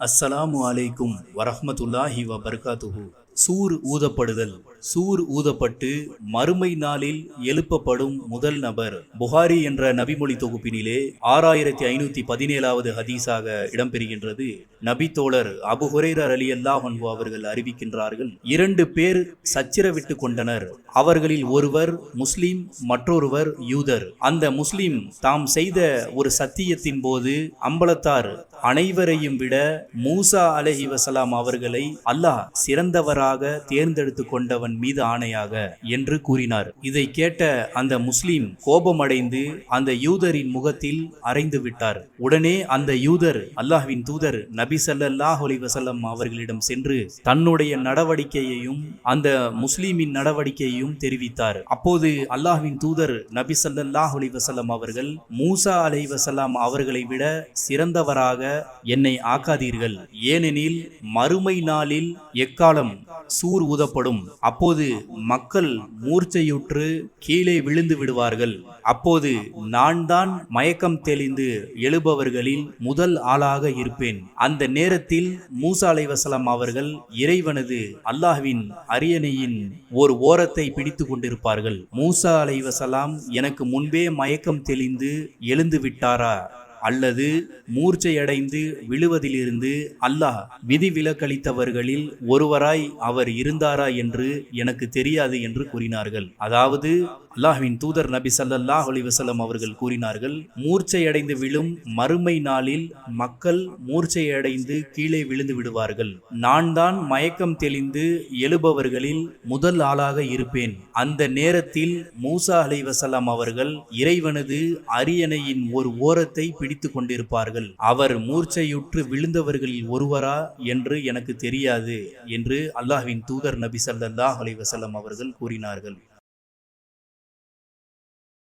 அஸ்ஸலாமு அலைக்கும் வரஹமத்துல்லாஹி வ பர்காத்துஹு சூர் ஊதப்படுதல். சூர் ஊதப்பட்டு மறுமை நாளில் எழுப்பப்படும் முதல் நபர் புகாரி என்ற நபிமொழி தொகுப்பினிலே ஆறாயிரத்தி ஐநூத்தி பதினேழாவது ஹதீஸாக இடம்பெறுகின்றது. நபி தோழர் அபு ஹுரைரர் அலி அல்லாஹ் அவர்கள் அறிவிக்கின்றார்கள் இரண்டு பேர் சச்சிரவிட்டு கொண்டனர். அவர்களில் ஒருவர் முஸ்லீம் மற்றொருவர் யூதர். அந்த முஸ்லீம் தாம் செய்த ஒரு சத்தியத்தின் போது அம்பலத்தார் அனைவரையும் விட மூசா அலஹி வசலாம் அவர்களை அல்லாஹ் சிறந்தவராக தேர்ந்தெடுத்து கொண்டவன் மீது ஆணையாக என்று கூறினார். இதை கேட்ட அந்த முஸ்லீம் கோபமடைந்து அந்த யூதரின் முகத்தில் அறைந்து விட்டார். உடனே அந்த யூதர் அல்லாஹ்வின் தூதர் நபி ஸல்லல்லாஹு அலைஹி வஸல்லம் அவர்களிடம் சென்று தன்னுடைய நடவடிக்கையையும் அந்த முஸ்லீமின் நடவடிக்கையையும் தெரிவித்தார். அப்போது அல்லாஹ்வின் தூதர் நபி ஸல்லல்லாஹு அலைஹி வஸல்லம் அவர்கள் மூசா அலைஹி வஸல்லம் அவர்களை விட சிறந்தவராக என்னை ஆக்காதீர்கள். ஏனெனில் மறுமை நாளில் எக்காலம் சூர் ஊதப்படும். அப்போது மக்கள் மூர்ச்சையுற்று கீழே விழுந்து விடுவார்கள். அப்போது நான் தான் மயக்கம் தெளிந்து எழுபவர்களில் முதல் ஆளாக இருப்பேன். அந்த அந்த நேரத்தில் மூசா அலைவசலாம் அவர்கள் இறைவனது அல்லாஹ்வின் அரியணையின் ஒரு ஓரத்தை பிடித்து கொண்டிருப்பார்கள். மூசா அலைவசலாம் எனக்கு முன்பே மயக்கம் தெளிந்து எழுந்து விட்டாரா? அல்லது மூர்ச்சையடைந்து விழுவதிலிருந்து அல்லாஹ் விதி விலக்களித்தவர்களில் ஒருவராய் அவர் இருந்தாரா என்று எனக்கு தெரியாது என்று கூறினார்கள். அதாவது அல்லாஹ்வின் தூதர் நபி சல்லாஹ் அலிவசல்லம் அவர்கள் கூறினார்கள் மூர்ச்சையடைந்து விழும் மறுமை நாளில் மக்கள் மூர்ச்சையடைந்து கீழே விழுந்து விடுவார்கள். நான் தான் மயக்கம் தெளிந்து எழுபவர்களில் முதல் ஆளாக இருப்பேன். அந்த நேரத்தில் மூசா அலிவசல்லாம் அவர்கள் இறைவனது அரியணையின் ஒரு ஓரத்தை பிடித்து கொண்டிருப்பார்கள். அவர் மூர்ச்சையுற்று விழுந்தவர்களில் ஒருவரா? என்று எனக்கு தெரியாது என்று அல்லாஹ்வின் தூதர் நபி சல்லாஹ் அலிவசல்லம் அவர்கள் கூறினார்கள்.